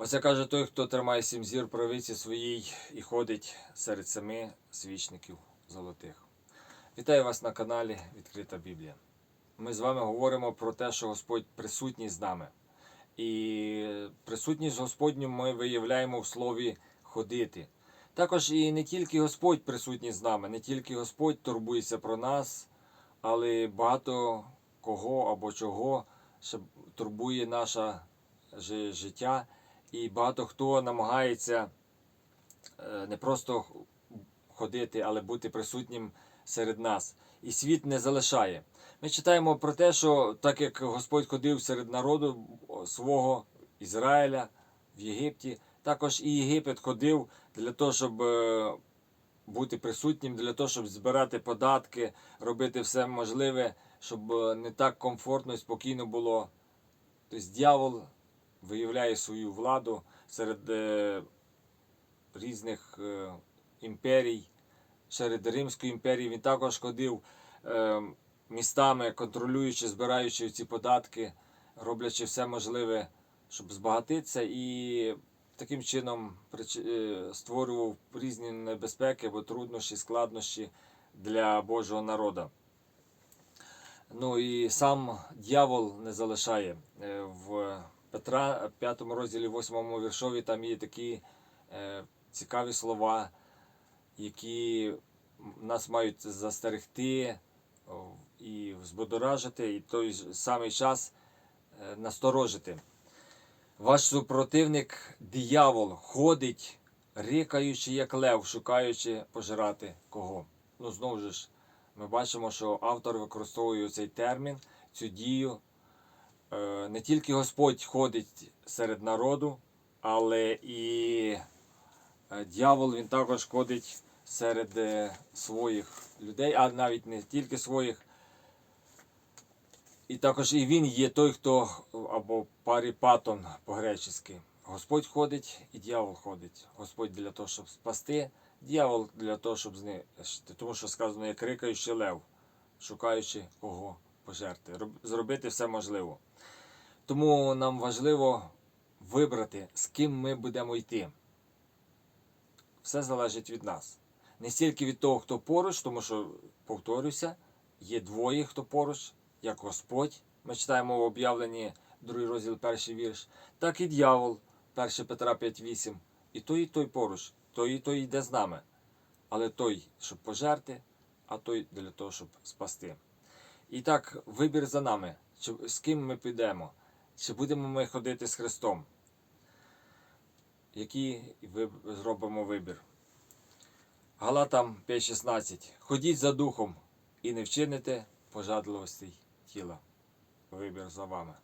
Оце каже той, хто тримає сім зір правиці своїй і ходить серед семи свічників золотих. Вітаю вас на каналі Відкрита Біблія. Ми з вами говоримо про те, що Господь присутній з нами. І присутність Господню ми виявляємо в слові ходити. Також і не тільки Господь присутній з нами, не тільки Господь турбується про нас, але багато кого або чого ще турбує наше життя. І багато хто намагається е, не просто ходити, але бути присутнім серед нас. І світ не залишає. Ми читаємо про те, що так як Господь ходив серед народу свого Ізраїля в Єгипті, також і Єгипет ходив для того, щоб е, бути присутнім, для того, щоб збирати податки, робити все можливе, щоб е, не так комфортно і спокійно було. Тобто дьявол виявляє свою владу серед е, різних е, імперій, серед Римської імперії. Він також ходив е, містами, контролюючи, збираючи ці податки, роблячи все можливе, щоб збагатитися, і таким чином створював різні небезпеки або труднощі, складнощі для Божого народу. Ну і сам дьявол не залишає. В Петра в 5 розділі 8 віршові там є такі е, цікаві слова, які нас мають застерегти і збудоражити, і той самий час е, насторожити. Ваш супротивник диявол ходить, рикаючи, як лев, шукаючи пожирати кого. Ну, знову ж, ми бачимо, що автор використовує цей термін, цю дію. Е, Не тільки Господь ходить серед народу, але і е, дьявол він також ходить серед е, своїх людей, а навіть не тільки своїх. І також і він є той, хто або паріпатон по-гречески. Господь ходить і дьявол ходить. Господь для того, щоб спасти, дьявол для того, щоб знищити. Тому що сказано, як рикаючи лев, шукаючи кого пожерти. Зробити все можливо. Тому нам важливо вибрати, з ким ми будемо йти. Все залежить від нас. Не стільки від того, хто поруч, тому що, повторюся, є двоє, хто поруч, як Господь. Ми читаємо в об'явленні другий розділ, перший вірш, так і дьявол, 1 Петра 5.8. І той, і той поруч, той і той йде з нами. Але той, щоб пожерти, а той для того, щоб спасти. І так, вибір за нами, чи, з ким ми підемо, чи будемо ми ходити з Христом. Який ви зробимо вибір? Галатам 5.16. Ходіть за духом і не вчините пожадливостей тіла. Вибір за вами.